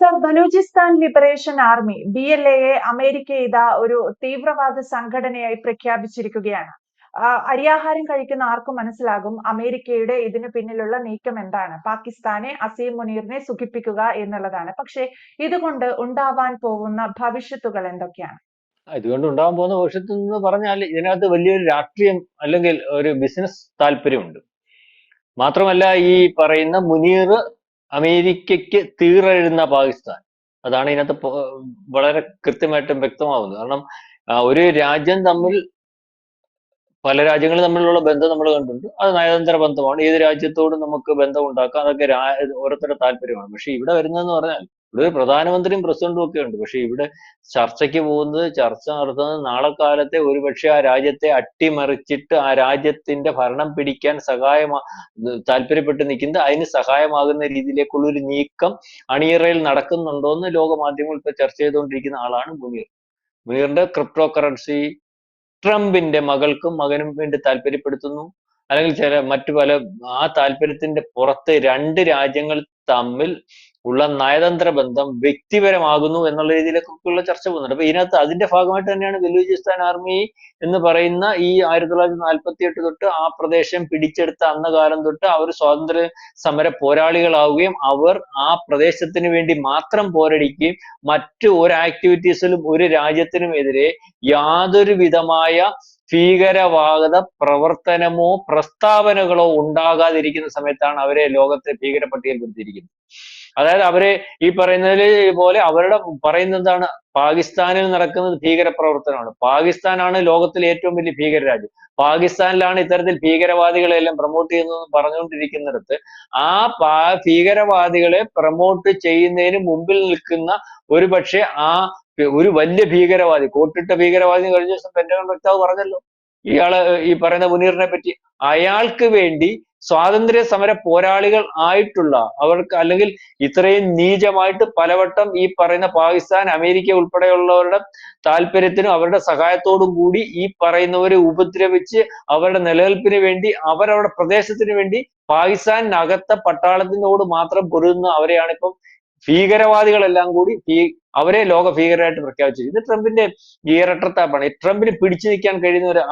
Sir Balochistan liberation army B L എയെ അമേരിക്ക ഇതാ ഒരു തീവ്രവാദ സംഘടനയായി പ്രഖ്യാപിച്ചിരിക്കുകയാണ്. അരിയാഹാരം കഴിക്കുന്ന ആർക്കും മനസ്സിലാകും അമേരിക്കയുടെ ഇതിന് പിന്നിലുള്ള നീക്കം എന്താണ്. പാകിസ്ഥാനെ അസീം മുനീറിനെ സുഖിപ്പിക്കുക എന്നുള്ളതാണ്. പക്ഷെ ഇതുകൊണ്ട് ഉണ്ടാവാൻ പോകുന്ന ഭവിഷ്യത്തുകൾ എന്തൊക്കെയാണ്? ഇതുകൊണ്ട് ഉണ്ടാവാൻ പോകുന്ന ഭവിഷ്യത്ത് എന്ന് പറഞ്ഞാൽ ഇതിനകത്ത് വലിയൊരു രാഷ്ട്രീയം അല്ലെങ്കിൽ ഒരു ബിസിനസ് താല്പര്യമുണ്ട്. മാത്രമല്ല ഈ പറയുന്ന മുനീർ അമേരിക്കയ്ക്ക് തീറെഴുന്ന പാകിസ്ഥാൻ. അതാണ് ഇതിനകത്ത് വളരെ കൃത്യമായിട്ടും വ്യക്തമാവുന്നത്. കാരണം ഒരു രാജ്യം തമ്മിൽ പല രാജ്യങ്ങളും തമ്മിലുള്ള ബന്ധം നമ്മൾ കണ്ടിട്ടുണ്ട്. അത് നയതന്ത്ര ബന്ധമാണ്. ഏത് രാജ്യത്തോടും നമുക്ക് ബന്ധം ഉണ്ടാക്കാം. അതൊക്കെ ഓരോരുത്തരുടെ താല്പര്യമാണ്. പക്ഷെ ഇവിടെ വരുന്നതെന്ന് പറഞ്ഞാൽ ഇവിടെ ഒരു പ്രധാനമന്ത്രിയും പ്രസിഡന്റും ഒക്കെ ഉണ്ട്. പക്ഷെ ഇവിടെ ചർച്ചയ്ക്ക് പോകുന്നത് ചർച്ച നടത്തുന്നത് നാളെ കാലത്തെ ഒരുപക്ഷെ ആ രാജ്യത്തെ അട്ടിമറിച്ചിട്ട് ആ രാജ്യത്തിന്റെ ഭരണം പിടിക്കാൻ സഹായമാ താല്പര്യപ്പെട്ട് നിൽക്കുന്നത് അതിന് സഹായമാകുന്ന രീതിയിലേക്കുള്ള ഒരു നീക്കം അണിയറയിൽ നടക്കുന്നുണ്ടോ എന്ന് ലോക മാധ്യമങ്ങൾ ഇപ്പൊ ചർച്ച ചെയ്തുകൊണ്ടിരിക്കുന്ന ആളാണ് മുനീർ. മുനീറിന്റെ ക്രിപ്റ്റോ കറൻസി ട്രംപിന്റെ മകൾക്കും മകനും വേണ്ടി താല്പര്യപ്പെടുത്തുന്നു. അല്ലെങ്കിൽ ചില മറ്റു പല ആ താല്പര്യത്തിന്റെ പുറത്ത് രണ്ട് രാജ്യങ്ങൾ തമ്മിൽ ഉള്ള നയതന്ത്ര ബന്ധം വ്യക്തിപരമാകുന്നു എന്നുള്ള രീതിയിലൊക്കെയുള്ള ചർച്ച പോകുന്നുണ്ട്. അപ്പൊ ഇതിനകത്ത് അതിന്റെ ഭാഗമായിട്ട് തന്നെയാണ് ബലൂചിസ്ഥാൻ ആർമി എന്ന് പറയുന്ന ഈ ആയിരത്തി തൊള്ളായിരത്തി നാൽപ്പത്തി എട്ട് തൊട്ട് ആ പ്രദേശം പിടിച്ചെടുത്ത അന്ന കാലം തൊട്ട് അവർ സ്വാതന്ത്ര്യ സമര പോരാളികളാവുകയും അവർ ആ പ്രദേശത്തിന് വേണ്ടി മാത്രം പോരടിക്കുകയും മറ്റു ഒരു ആക്ടിവിറ്റീസിലും ഒരു രാജ്യത്തിനും എതിരെ യാതൊരു വിധമായ ഭീകരവാദ പ്രവർത്തനമോ പ്രസ്താവനകളോ ഉണ്ടാകാതിരിക്കുന്ന സമയത്താണ് അവരെ ലോകത്തെ ഭീകര പട്ടികയിൽപ്പെടുത്തിയിരിക്കുന്നത് അതായത് അവരെ ഈ പറയുന്നതിൽ പോലെ അവരുടെ പറയുന്നത് എന്താണ് പാകിസ്ഥാനിൽ നടക്കുന്നത് ഭീകര പ്രവർത്തനമാണ് പാകിസ്ഥാനാണ് ലോകത്തിലെ ഏറ്റവും വലിയ ഭീകര രാജ്യം പാകിസ്ഥാനിലാണ് ഇത്തരത്തിൽ ഭീകരവാദികളെ എല്ലാം പ്രൊമോട്ട് ചെയ്യുന്നതെന്ന് പറഞ്ഞുകൊണ്ടിരിക്കുന്നിടത്ത് ആ പാ ഭീകരവാദികളെ പ്രൊമോട്ട് ചെയ്യുന്നതിന് മുമ്പിൽ നിൽക്കുന്ന ഒരു പക്ഷേ ആ ഒരു വലിയ ഭീകരവാദി കോട്ടിട്ട ഭീകരവാദി കഴിഞ്ഞ ദിവസം പെന്റഗൺ വക്താവ് പറഞ്ഞല്ലോ. ഇയാൾ ഈ പറയുന്ന മുനീറിനെ പറ്റി. അയാൾക്ക് വേണ്ടി സ്വാതന്ത്ര്യ സമര പോരാളികൾ ആയിട്ടുള്ള അവർക്ക് അല്ലെങ്കിൽ ഇത്രയും നീചമായിട്ട് പലവട്ടം ഈ പറയുന്ന പാകിസ്ഥാൻ അമേരിക്ക ഉൾപ്പെടെയുള്ളവരുടെ താല്പര്യത്തിനും അവരുടെ സഹായത്തോടും കൂടി ഈ പറയുന്നവരെ ഉപദ്രവിച്ച് അവരുടെ നിലനിൽപ്പിന് വേണ്ടി അവരവരുടെ പ്രദേശത്തിന് വേണ്ടി പാകിസ്ഥാനകത്തെ പട്ടാളത്തിനോട് മാത്രം പൊരുതുന്ന അവരെയാണ് ഇപ്പം ഭീകരവാദികളെല്ലാം കൂടി അവരെ ലോക ഭീകരരായിട്ട് പ്രഖ്യാപിച്ചു ഇത് ട്രംപിന്റെ ഈ ഇരട്ടത്താപ്പാണ്. ട്രംപിന് പിടിച്ചു നിൽക്കാൻ കഴിയുന്ന ഒരു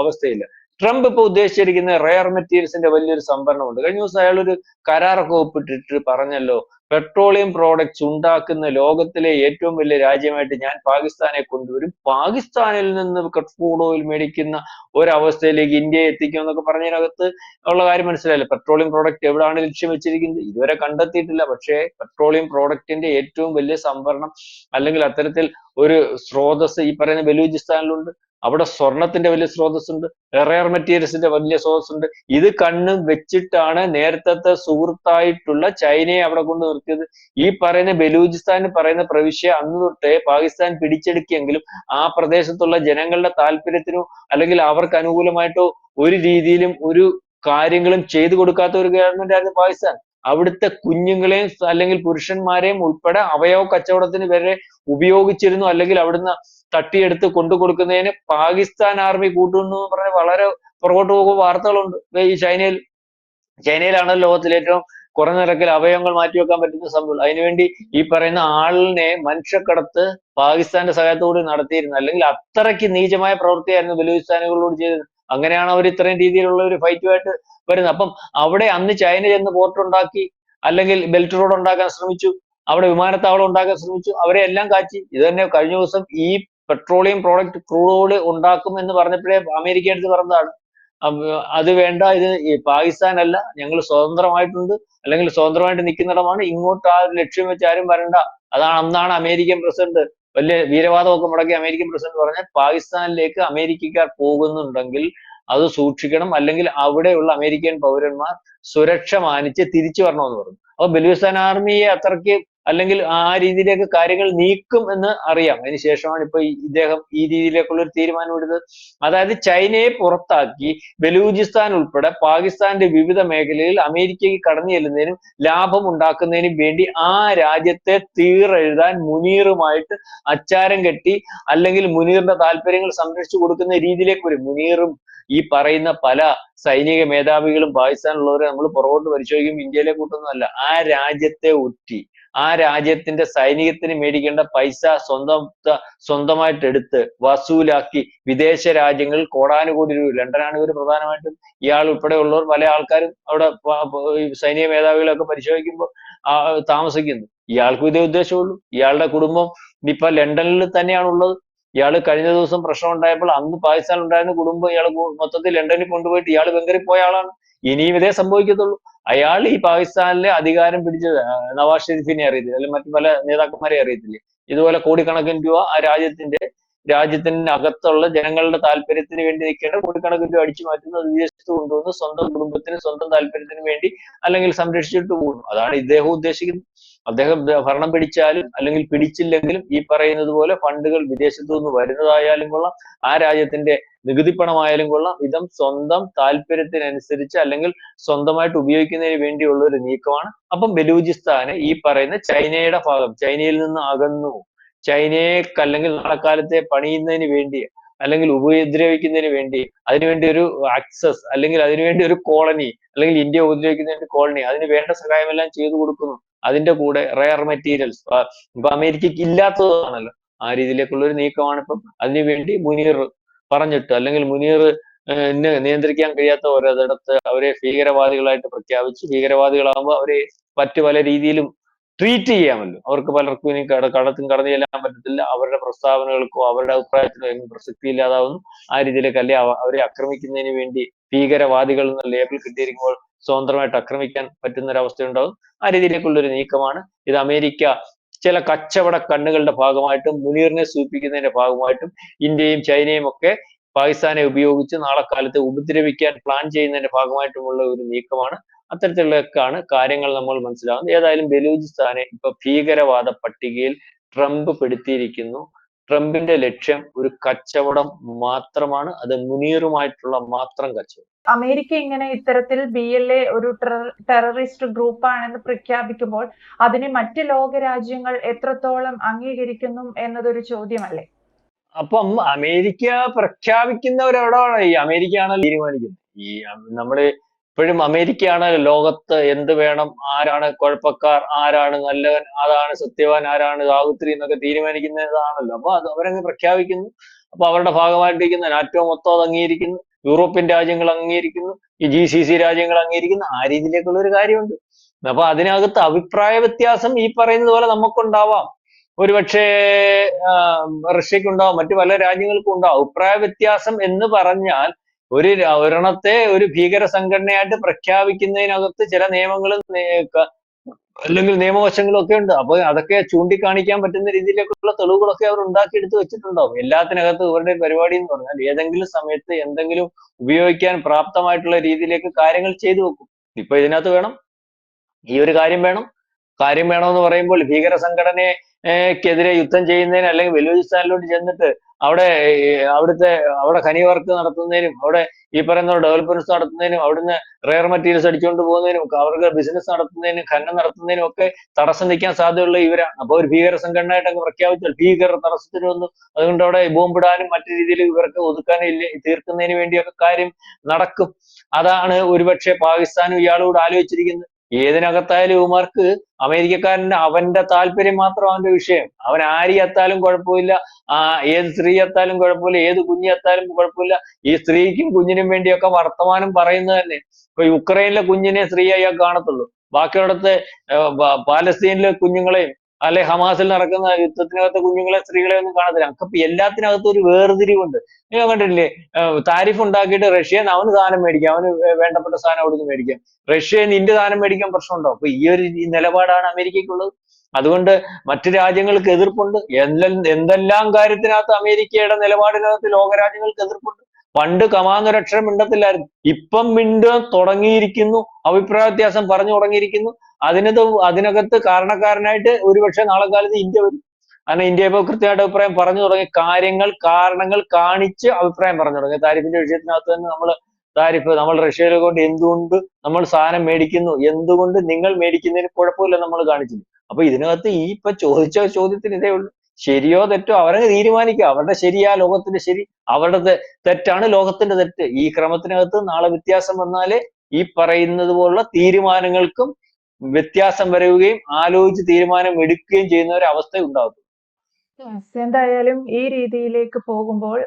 അവസ്ഥയില്ല. ട്രംപ് ഇപ്പൊ ഉദ്ദേശിച്ചിരിക്കുന്ന റെയർ മെറ്റീരിയൽസിന്റെ വലിയൊരു സംഭരണം ഉണ്ട് കഴിഞ്ഞ ദിവസം അയാൾ ഒരു കരാറൊക്കെ ഒപ്പിട്ടിട്ട് പറഞ്ഞല്ലോ പെട്രോളിയം പ്രോഡക്ട്സ് ഉണ്ടാക്കുന്ന ലോകത്തിലെ ഏറ്റവും വലിയ രാജ്യമായിട്ട് ഞാൻ പാകിസ്ഥാനെ കൊണ്ടുവരും. പാകിസ്ഥാനിൽ നിന്ന് ക്രൂഡ് ഓയിൽ മേടിക്കുന്ന ഒരവസ്ഥയിലേക്ക് ഇന്ത്യയെ എത്തിക്കും എന്നൊക്കെ പറഞ്ഞതിനകത്ത് ഉള്ള കാര്യം മനസ്സിലായില്ല? പെട്രോളിയം പ്രോഡക്റ്റ് എവിടെയാണ് ലക്ഷ്യം വെച്ചിരിക്കുന്നത്? ഇതുവരെ കണ്ടെത്തിയിട്ടില്ല. പക്ഷേ പെട്രോളിയം പ്രോഡക്റ്റിന്റെ ഏറ്റവും വലിയ സംഭരണം അല്ലെങ്കിൽ അത്തരത്തിൽ ഒരു സ്രോതസ് ഈ പറയുന്ന ബലൂചിസ്ഥാനിലുണ്ട്. അവിടെ സ്വർണത്തിന്റെ വലിയ സ്രോതസ്സുണ്ട് റെയർ മെറ്റീരിയൽസിന്റെ വലിയ സ്രോതസ്സുണ്ട്. ഇത് കണ്ണും വെച്ചിട്ടാണ് നേരത്തെ സുഹൃത്തായിട്ടുള്ള ചൈനയെ അവിടെ കൊണ്ട് നിർത്തിയത്. ഈ പറയുന്ന ബലൂചിസ്ഥാൻ പറയുന്ന പ്രവിശ്യ അന്ന് തൊട്ടേ പാകിസ്ഥാൻ പിടിച്ചെടുക്കിയെങ്കിലും ആ പ്രദേശത്തുള്ള ജനങ്ങളുടെ താല്പര്യത്തിനോ അല്ലെങ്കിൽ അവർക്ക് അനുകൂലമായിട്ടോ ഒരു രീതിയിലും ഒരു കാര്യങ്ങളും ചെയ്തു കൊടുക്കാത്ത ഒരു ഗവൺമെന്റ് ആയിരുന്നു പാകിസ്ഥാൻ. അവിടുത്തെ കുഞ്ഞുങ്ങളെയും അല്ലെങ്കിൽ പുരുഷന്മാരെയും ഉൾപ്പെടെ അവയവ കച്ചവടത്തിന് വരെ ഉപയോഗിച്ചിരുന്നു. അല്ലെങ്കിൽ അവിടുന്ന് തട്ടിയെടുത്ത് കൊണ്ടു കൊടുക്കുന്നതിന് പാകിസ്ഥാൻ ആർമി കൂട്ടുന്നു എന്ന് പറഞ്ഞ വളരെ പുറകോട്ട് പോകുന്ന വാർത്തകളുണ്ട്. ഈ ചൈനയിൽ ചൈനയിലാണ് ലോകത്തിലെ ഏറ്റവും കുറഞ്ഞ നിരക്കിൽ അവയവങ്ങൾ മാറ്റിവെക്കാൻ പറ്റുന്ന സംഭവം. അതിനുവേണ്ടി ഈ പറയുന്ന ആളിനെ മനുഷ്യക്കടത്ത് പാകിസ്ഥാന്റെ സഹായത്തോട് നടത്തിയിരുന്നു. അല്ലെങ്കിൽ അത്രയ്ക്ക് നീചമായ പ്രവൃത്തിയായിരുന്നു ബലൂചിസ്ഥാനുകളോട് ചെയ്തത്. അങ്ങനെയാണ് അവർ ഇത്രയും രീതിയിലുള്ള ഒരു ഫൈറ്റുമായിട്ട് വരുന്നത്. അപ്പം അവിടെ അന്ന് ചൈന ചെന്ന് പോർട്ട് ഉണ്ടാക്കി അല്ലെങ്കിൽ ബെൽറ്റ് റോഡ് ഉണ്ടാക്കാൻ ശ്രമിച്ചു അവിടെ വിമാനത്താവളം ഉണ്ടാക്കാൻ ശ്രമിച്ചു അവരെ എല്ലാം കാച്ചി. ഇത് തന്നെ കഴിഞ്ഞ ദിവസം ഈ പെട്രോളിയം പ്രോഡക്റ്റ് ക്രൂഡ് ഓയിൽ ഉണ്ടാക്കും എന്ന് പറഞ്ഞപ്പോഴേ അമേരിക്ക എടുത്ത് പറഞ്ഞതാണ്. അത് വേണ്ട ഇത് പാകിസ്ഥാൻ അല്ല ഞങ്ങൾ സ്വതന്ത്രമായിട്ടുണ്ട് അല്ലെങ്കിൽ സ്വതന്ത്രമായിട്ട് നിൽക്കുന്നിടമാണ് ഇങ്ങോട്ട് ആ ലക്ഷ്യം വെച്ച് ആരും വരണ്ട. അതാണ് അന്നാണ് അമേരിക്കൻ പ്രസിഡന്റ് വലിയ വീരവാദമൊക്കെ മുടക്കി അമേരിക്കൻ പ്രസിഡന്റ് പറഞ്ഞ പാകിസ്ഥാനിലേക്ക് അമേരിക്കക്കാർ പോകുന്നുണ്ടെങ്കിൽ അത് സൂക്ഷിക്കണം അല്ലെങ്കിൽ അവിടെയുള്ള അമേരിക്കൻ പൗരന്മാർ സുരക്ഷ മാനിച്ച് തിരിച്ചു വരണമെന്ന് പറഞ്ഞു. അപ്പൊ ബലൂചിസ്ഥാൻ ആർമിയെ അത്രയ്ക്ക് അല്ലെങ്കിൽ ആ രീതിയിലേക്ക് കാര്യങ്ങൾ നീക്കും എന്ന് അറിയാം. അതിന് ശേഷമാണ് ഇപ്പൊ ഇദ്ദേഹം ഈ രീതിയിലേക്കുള്ള ഒരു തീരുമാനം എടുത്തത്. അതായത് ചൈനയെ പുറത്താക്കി ബലൂചിസ്ഥാൻ ഉൾപ്പെടെ പാകിസ്ഥാന്റെ വിവിധ മേഖലയിൽ അമേരിക്കയ്ക്ക് കടന്നു ചെല്ലുന്നതിനും ലാഭം ഉണ്ടാക്കുന്നതിനും വേണ്ടി ആ രാജ്യത്തെ തീറെഴുതാൻ മുനീറുമായിട്ട് അച്ചാരം കെട്ടി അല്ലെങ്കിൽ മുനീറിന്റെ താല്പര്യങ്ങൾ സംരക്ഷിച്ചു കൊടുക്കുന്ന രീതിയിലേക്ക് വരും. മുനീറും ഈ പറയുന്ന പല സൈനിക മേധാവികളും പാകിസ്ഥാനിലുള്ളവരെ നമ്മൾ പുറകോട്ട് പരിശോധിക്കും ഇന്ത്യയിലെ കൂട്ടൊന്നുമല്ല. ആ രാജ്യത്തെ ഒറ്റി ആ രാജ്യത്തിന്റെ സൈനികത്തിന് മേടിക്കേണ്ട പൈസ സ്വന്തം സ്വന്തമായിട്ട് എടുത്ത് വസൂലാക്കി വിദേശ രാജ്യങ്ങളിൽ കോടാനുകോടി രൂപ. ലണ്ടനാണ് ഇവർ പ്രധാനമായിട്ടും ഇയാൾ ഉൾപ്പെടെയുള്ളവർ പല ആൾക്കാരും അവിടെ സൈനിക മേധാവികളൊക്കെ പരിശോധിക്കുമ്പോൾ താമസിക്കുന്നു. ഇയാൾക്കും ഇതേ ഉദ്ദേശമുള്ളൂ. ഇയാളുടെ കുടുംബം ഇപ്പൊ ലണ്ടനിൽ തന്നെയാണ് ഉള്ളത്. ഇയാൾ കഴിഞ്ഞ ദിവസം പ്രശ്നം ഉണ്ടായപ്പോൾ അന്ന് പാകിസ്ഥാനിൽ ഉണ്ടായിരുന്ന കുടുംബം ഇയാൾ മൊത്തത്തിൽ ലണ്ടനിൽ കൊണ്ടുപോയിട്ട് ഇയാൾ ബംഗറിൽ പോയ ആളാണ്. ഇനിയും ഇതേ സംഭവിക്കത്തുള്ളൂ. അയാൾ ഈ പാകിസ്ഥാനിലെ അധികാരം പിടിച്ച നവാസ് ഷെരീഫിനെ അറിയത്തില്ല? അല്ലെങ്കിൽ മറ്റു പല നേതാക്കന്മാരെ അറിയത്തില്ലേ? ഇതുപോലെ കോടിക്കണക്കിന് രൂപ ആ രാജ്യത്തിന്റെ രാജ്യത്തിന് അകത്തുള്ള ജനങ്ങളുടെ താല്പര്യത്തിന് വേണ്ടി നിൽക്കേണ്ട കോടിക്കണക്കിന് അടിച്ചു മാറ്റുന്നത് വിദേശത്ത് കൊണ്ടുവന്ന് സ്വന്തം കുടുംബത്തിന് സ്വന്തം താല്പര്യത്തിന് വേണ്ടി അല്ലെങ്കിൽ സംരക്ഷിച്ചിട്ട് പോകുന്നു. അതാണ് ഇദ്ദേഹം ഉദ്ദേശിക്കുന്നത്. അദ്ദേഹം ഭരണം പിടിച്ചാലും അല്ലെങ്കിൽ പിടിച്ചില്ലെങ്കിലും ഈ പറയുന്നത് പോലെ ഫണ്ടുകൾ വിദേശത്തു നിന്ന് വരുന്നതായാലും കൊള്ളാം ആ രാജ്യത്തിന്റെ നികുതി പണമായാലും കൊള്ളാം. ഇതം സ്വന്തം താല്പര്യത്തിനനുസരിച്ച് അല്ലെങ്കിൽ സ്വന്തമായിട്ട് ഉപയോഗിക്കുന്നതിന് വേണ്ടിയുള്ള ഒരു നീക്കമാണ്. അപ്പം ബലൂചിസ്ഥാന് ഈ പറയുന്ന ചൈനയുടെ ഭാഗം ചൈനയിൽ നിന്ന് അകന്നു. ചൈനയെ അല്ലെങ്കിൽ നാളെ കാലത്തെ പണിയുന്നതിന് വേണ്ടി അല്ലെങ്കിൽ ഉപദ്രവിക്കുന്നതിന് വേണ്ടി അതിനുവേണ്ടി ഒരു ആക്സസ് അല്ലെങ്കിൽ അതിനുവേണ്ടി ഒരു കോളനി അല്ലെങ്കിൽ ഇന്ത്യ ഉപദ്രവിക്കുന്നതിന് കോളനി അതിന് വേണ്ട സഹായമെല്ലാം ചെയ്തു കൊടുക്കുന്നു. അതിന്റെ കൂടെ റെയർ മെറ്റീരിയൽസ് ഇപ്പൊ അമേരിക്കയ്ക്ക് ഇല്ലാത്തതാണല്ലോ. ആ രീതിയിലേക്കുള്ള ഒരു നീക്കമാണ് ഇപ്പം അതിനുവേണ്ടി മുനീർ പറഞ്ഞിട്ട് അല്ലെങ്കിൽ മുനീർ നിയന്ത്രിക്കാൻ കഴിയാത്ത ഒരിടത്ത് അവരെ ഭീകരവാദികളായിട്ട് പ്രഖ്യാപിച്ച് ഭീകരവാദികളാകുമ്പോൾ അവരെ മറ്റു പല രീതിയിലും ട്രീറ്റ് ചെയ്യാമല്ലോ അവർക്ക് പലർക്കും ഇനി കട കടത്തും കടന്നു ചെല്ലാൻ പറ്റത്തില്ല. അവരുടെ പ്രസ്താവനകൾക്കോ അവരുടെ അഭിപ്രായത്തിനോ എങ്ങും പ്രസക്തി ഇല്ലാതാവുന്നു. ആ രീതിയിലേക്ക് അല്ലെ അവരെ ആക്രമിക്കുന്നതിന് വേണ്ടി ഭീകരവാദികൾ എന്ന ലേബൽ കിട്ടിയിരിക്കുമ്പോൾ സ്വതന്ത്രമായിട്ട് ആക്രമിക്കാൻ പറ്റുന്ന ഒരവസ്ഥ ഉണ്ടാവും ആ രീതിയിലേക്കുള്ള ഒരു നീക്കമാണ്. ഇത് അമേരിക്ക ചില കച്ചവട കണ്ണുകളുടെ ഭാഗമായിട്ടും മുനീറിനെ സൂചിപ്പിക്കുന്നതിന്റെ ഭാഗമായിട്ടും ഇന്ത്യയും ചൈനയും ഒക്കെ പാകിസ്ഥാനെ ഉപയോഗിച്ച് നാളെ കാലത്ത് ഉപദ്രവിക്കാൻ പ്ലാൻ ചെയ്യുന്നതിന്റെ ഭാഗമായിട്ടുമുള്ള ഒരു നീക്കമാണ്. അത്തരത്തിലൊക്കെയാണ് കാര്യങ്ങൾ നമ്മൾ മനസ്സിലാവുന്നത്. ഏതായാലും ബലൂചിസ്ഥാനെ ഇപ്പൊ ഭീകരവാദ പട്ടികയിൽ ട്രംപ് പെടുത്തിയിരിക്കുന്നു. ട്രംപിന്റെ ലക്ഷ്യം ഒരു കച്ചവടം മാത്രമാണ്. അത് മുനീറുമായിട്ടുള്ള മാത്രം കച്ചവടം. അമേരിക്ക ഇങ്ങനെ ഇത്തരത്തിൽ ബി എൽ എ ഒരു ടെററിസ്റ്റ് ഗ്രൂപ്പാണെന്ന് പ്രഖ്യാപിക്കുമ്പോൾ അതിനെ മറ്റ് ലോക രാജ്യങ്ങൾ എത്രത്തോളം അംഗീകരിക്കുന്നു എന്നതൊരു ചോദ്യമല്ലേ? അപ്പം അമേരിക്ക പ്രഖ്യാപിക്കുന്നവരെവിടെയാണ് ഈ അമേരിക്കയാണല്ലോ തീരുമാനിക്കുന്നത്. ഈ നമ്മൾ ഇപ്പോഴും അമേരിക്കയാണ് ലോകത്ത് എന്ത് വേണം ആരാണ് കുഴപ്പക്കാർ ആരാണ് നല്ലവൻ ആരാണ് സത്യവാൻ ആരാണ് സാവിത്രി എന്നൊക്കെ തീരുമാനിക്കുന്നതാണല്ലോ. അപ്പൊ അത് അവരങ്ങ് പ്രഖ്യാപിക്കുന്നു. അപ്പൊ അവരുടെ ഭാഗമായിട്ടിരിക്കുന്ന നാറ്റോ മൊത്തം അത് അംഗീകരിക്കുന്നു. യൂറോപ്യൻ രാജ്യങ്ങൾ അംഗീകരിക്കുന്നു. ഈ ജി സി സി രാജ്യങ്ങൾ അംഗീകരിക്കുന്നു. ആ രീതിയിലേക്കുള്ള ഒരു കാര്യമുണ്ട്. അപ്പൊ അതിനകത്ത് അഭിപ്രായ വ്യത്യാസം ഈ പറയുന്നത് പോലെ നമുക്കുണ്ടാവാം. ഒരുപക്ഷേ റഷ്യക്കുണ്ടാവും മറ്റു പല രാജ്യങ്ങൾക്കും ഉണ്ടാവും. അഭിപ്രായ വ്യത്യാസം എന്ന് പറഞ്ഞാൽ ഒരു ഒരെണ്ണത്തെ ഒരു ഭീകര സംഘടനയായിട്ട് പ്രഖ്യാപിക്കുന്നതിനകത്ത് ചില നിയമങ്ങളും അല്ലെങ്കിൽ നിയമവശങ്ങളും ഒക്കെ ഉണ്ട്. അപ്പൊ അതൊക്കെ ചൂണ്ടിക്കാണിക്കാൻ പറ്റുന്ന രീതിയിലേക്കുള്ള തെളിവുകളൊക്കെ അവർ ഉണ്ടാക്കിയെടുത്ത് വെച്ചിട്ടുണ്ടാവും. എല്ലാത്തിനകത്ത് ഇവരുടെ പരിപാടി എന്ന് പറഞ്ഞാൽ ഏതെങ്കിലും സമയത്ത് എന്തെങ്കിലും ഉപയോഗിക്കാൻ പ്രാപ്തമായിട്ടുള്ള രീതിയിലേക്ക് കാര്യങ്ങൾ ചെയ്തു വെക്കും. ഇപ്പൊ ഇതിനകത്ത് വേണം ഈ ഒരു കാര്യം വേണം. കാര്യം വേണമെന്ന് പറയുമ്പോൾ ഭീകര സംഘടനയ്ക്കെതിരെ യുദ്ധം ചെയ്യുന്നതിന് അല്ലെങ്കിൽ ബലൂചിസ്ഥാനിലോട്ട് ചെന്നിട്ട് അവിടെ അവിടുത്തെ അവിടെ ഖനി വർക്ക് നടത്തുന്നതിനും അവിടെ ഈ പറയുന്ന ഡെവലപ്മെന്റ്സ് നടത്തുന്നതിനും അവിടുന്ന് റെയർ മെറ്റീരിയൽസ് അടിച്ചുകൊണ്ട് പോകുന്നതിനും അവർക്ക് ബിസിനസ് നടത്തുന്നതിനും ഖനനം നടത്തുന്നതിനും ഒക്കെ തടസ്സം നിൽക്കാൻ സാധ്യതയുള്ള ഇവരാണ്. അപ്പൊ ഒരു ഭീകര സംഘടനയായിട്ട് അങ്ങ് പ്രഖ്യാപിച്ചാൽ ഭീകര തടസ്സത്തിന് വന്നു. അതുകൊണ്ട് അവിടെ ബോംബിടാനും മറ്റു രീതിയിൽ ഇവർക്ക് ഒതുക്കാനും ഇല്ല തീർക്കുന്നതിന് വേണ്ടിയൊക്കെ കാര്യം നടക്കും. അതാണ് ഒരുപക്ഷെ പാകിസ്ഥാനും ഇയാളോട് ആലോചിച്ചിരിക്കുന്നത്. ഏതിനകത്തായാലും ഇവന്മാർക്ക് അമേരിക്കക്കാരന്റെ അവന്റെ താല്പര്യം മാത്രം അവന്റെ വിഷയം. അവൻ ആരി എത്താലും കുഴപ്പമില്ല ആ ഏത് സ്ത്രീ എത്താലും കുഴപ്പമില്ല ഏത് കുഞ്ഞി എത്താലും കുഴപ്പമില്ല. ഈ സ്ത്രീക്കും കുഞ്ഞിനും വേണ്ടിയൊക്കെ വർത്തമാനം പറയുന്നത് തന്നെ ഇപ്പൊ യുക്രൈനിലെ കുഞ്ഞിനെ സ്ത്രീയായി കാണത്തുള്ളൂ. ബാക്കിയുള്ളടത്തെ പാലസ്തീനിലെ കുഞ്ഞുങ്ങളെയും അല്ലെ ഹമാസിൽ നടക്കുന്ന യുദ്ധത്തിനകത്ത് കുഞ്ഞുങ്ങളെ സ്ത്രീകളെ ഒന്നും കാണത്തില്ല. അപ്പൊ എല്ലാത്തിനകത്തും ഒരു വേർതിരിവുണ്ട്. നിങ്ങൾ കണ്ടിട്ടില്ലേ? താരിഫ് ഉണ്ടാക്കിയിട്ട് റഷ്യയിൽ അവന് സാധനം മേടിക്കാം. അവന് വേണ്ടപ്പെട്ട സാധനം അവിടുന്ന് മേടിക്കാം. റഷ്യയിൽ ഇന്ത്യ സാധനം മേടിക്കാൻ പ്രശ്നമുണ്ടോ? അപ്പൊ ഈ ഒരു നിലപാടാണ് അമേരിക്കയ്ക്കുള്ളത്. അതുകൊണ്ട് മറ്റു രാജ്യങ്ങൾക്ക് എതിർപ്പുണ്ട്. എന്തെല്ലാം കാര്യത്തിനകത്ത് അമേരിക്കയുടെ നിലപാടിനകത്ത് ലോകരാജ്യങ്ങൾക്ക് എതിർപ്പുണ്ട്? പണ്ട് കമാന്നൊരക്ഷരം മിണ്ടത്തില്ലായിരുന്നു. ഇപ്പം മിണ്ടാൻ തുടങ്ങിയിരിക്കുന്നു. അഭിപ്രായ വ്യത്യാസം പറഞ്ഞു തുടങ്ങിയിരിക്കുന്നു. അതിനത് അതിനകത്ത് കാരണക്കാരനായിട്ട് ഒരുപക്ഷെ നാളെ കാലത്ത് ഇന്ത്യ വരും. കാരണം ഇന്ത്യ ഇപ്പോൾ കൃത്യമായിട്ട് അഭിപ്രായം പറഞ്ഞു തുടങ്ങി. കാര്യങ്ങൾ കാരണങ്ങൾ കാണിച്ച് അഭിപ്രായം പറഞ്ഞു തുടങ്ങി. താരിഫിന്റെ വിഷയത്തിനകത്ത് തന്നെ നമ്മൾ താരിഫ് നമ്മൾ റഷ്യയിലെ കൊണ്ട് എന്തുകൊണ്ട് നമ്മൾ സാധനം മേടിക്കുന്നു? എന്തുകൊണ്ട് നിങ്ങൾ മേടിക്കുന്നതിന് കുഴപ്പമില്ല നമ്മൾ കാണിച്ചില്ല അപ്പൊ ഇതിനകത്ത് ഈ ഇപ്പൊ ചോദിച്ച ചോദ്യത്തിന് ഇതേ ഉള്ളൂ. ശരിയോ തെറ്റോ അവരങ്ങ് തീരുമാനിക്കുക അവരുടെ ശരിയാ ലോകത്തിന്റെ ശരി അവരുടെ തെറ്റാണ് ലോകത്തിന്റെ തെറ്റ്. ഈ ക്രമത്തിനകത്ത് നാളെ വ്യത്യാസം വന്നാലേ ഈ പറയുന്നത് പോലുള്ള തീരുമാനങ്ങൾക്കും വ്യത്യാസം വരുകയും ആലോചിച്ച് തീരുമാനം എടുക്കുകയും ചെയ്യുന്ന ഒരു അവസ്ഥ ഉണ്ടാകും എന്തായാലും ഈ രീതിയിലേക്ക് പോകുമ്പോൾ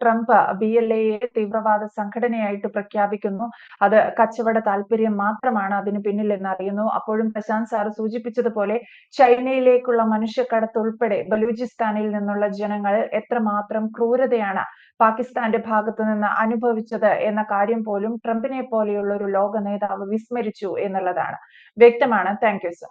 ട്രംപ് ബി എൽ എയെ തീവ്രവാദ സംഘടനയായിട്ട് പ്രഖ്യാപിക്കുന്നു. അത് കച്ചവട താല്പര്യം മാത്രമാണ് അതിന് പിന്നിൽ എന്നറിയുന്നു അപ്പോഴും പ്രശാന്ത് സാർ സൂചിപ്പിച്ചതുപോലെ ചൈനയിലേക്കുള്ള മനുഷ്യക്കടത്ത് ഉൾപ്പെടെ ബലൂചിസ്ഥാനിൽ നിന്നുള്ള ജനങ്ങൾ എത്രമാത്രം ക്രൂരതയാണ് പാകിസ്ഥാന്റെ ഭാഗത്തു നിന്ന് അനുഭവിച്ചത് എന്ന കാര്യം പോലും ട്രംപിനെ പോലെയുള്ള ഒരു ലോക നേതാവ് വിസ്മരിച്ചു എന്നുള്ളതാണ്. വ്യക്തമാണ്. Thank you sir.